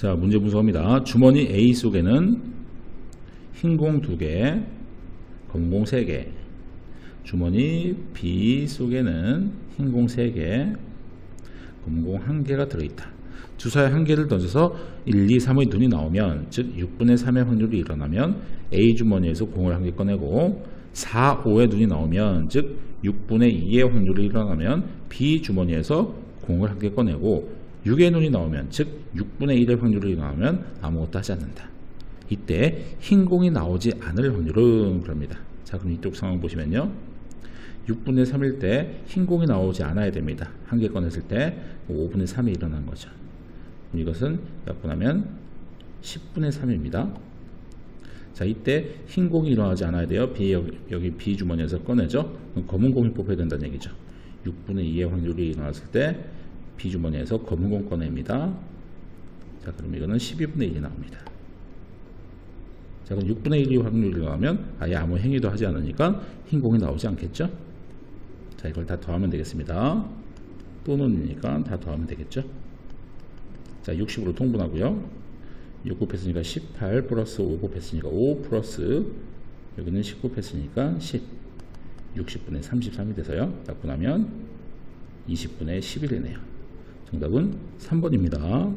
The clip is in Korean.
자, 문제 분석합니다. 주머니 A 속에는 흰 공 2개, 검은 공 3개. 주머니 B 속에는 흰 공 3개, 검은 공 1개가 들어있다. 주사에 한 개를 던져서 1, 2, 3의 눈이 나오면 즉 6분의 3의 확률이 일어나면 A 주머니에서 공을 한 개 꺼내고 4, 5의 눈이 나오면 즉 6분의 2의 확률이 일어나면 B 주머니에서 공을 한 개 꺼내고 6의 눈이 나오면 즉 6분의 1의 확률이 일어나면 아무것도 하지 않는다. 이때 흰 공이 나오지 않을 확률은 그럽니다. 자 그럼 이쪽 상황 보시면요. 6분의 3일 때 흰 공이 나오지 않아야 됩니다. 한 개 꺼냈을 때 5분의 3이 일어난 거죠. 이것은 약분하면 10분의 3입니다. 자, 이때 흰 공이 일어나지 않아야 돼요. B 여기, 여기 B 주머니에서 꺼내죠. 검은 공이 뽑혀야 된다는 얘기죠. 6분의 2의 확률이 일어났을 때 B 주머니에서 검은 공 꺼냅니다. 자, 그럼 이거는 12분의 1이 나옵니다. 자, 그럼 6분의 1이 확률이 일어나면 아예 아무 행위도 하지 않으니까 흰 공이 나오지 않겠죠? 자, 이걸 다 더하면 되겠습니다. 또는이니까 다 더하면 되겠죠? 자, 60으로 통분하고요. 6 곱했으니까 18 플러스 5 곱했으니까 5 플러스 여기는 10 곱했으니까 10 60분의 33이 돼서요. 약분하면 20분의 11이네요. 정답은 3번입니다.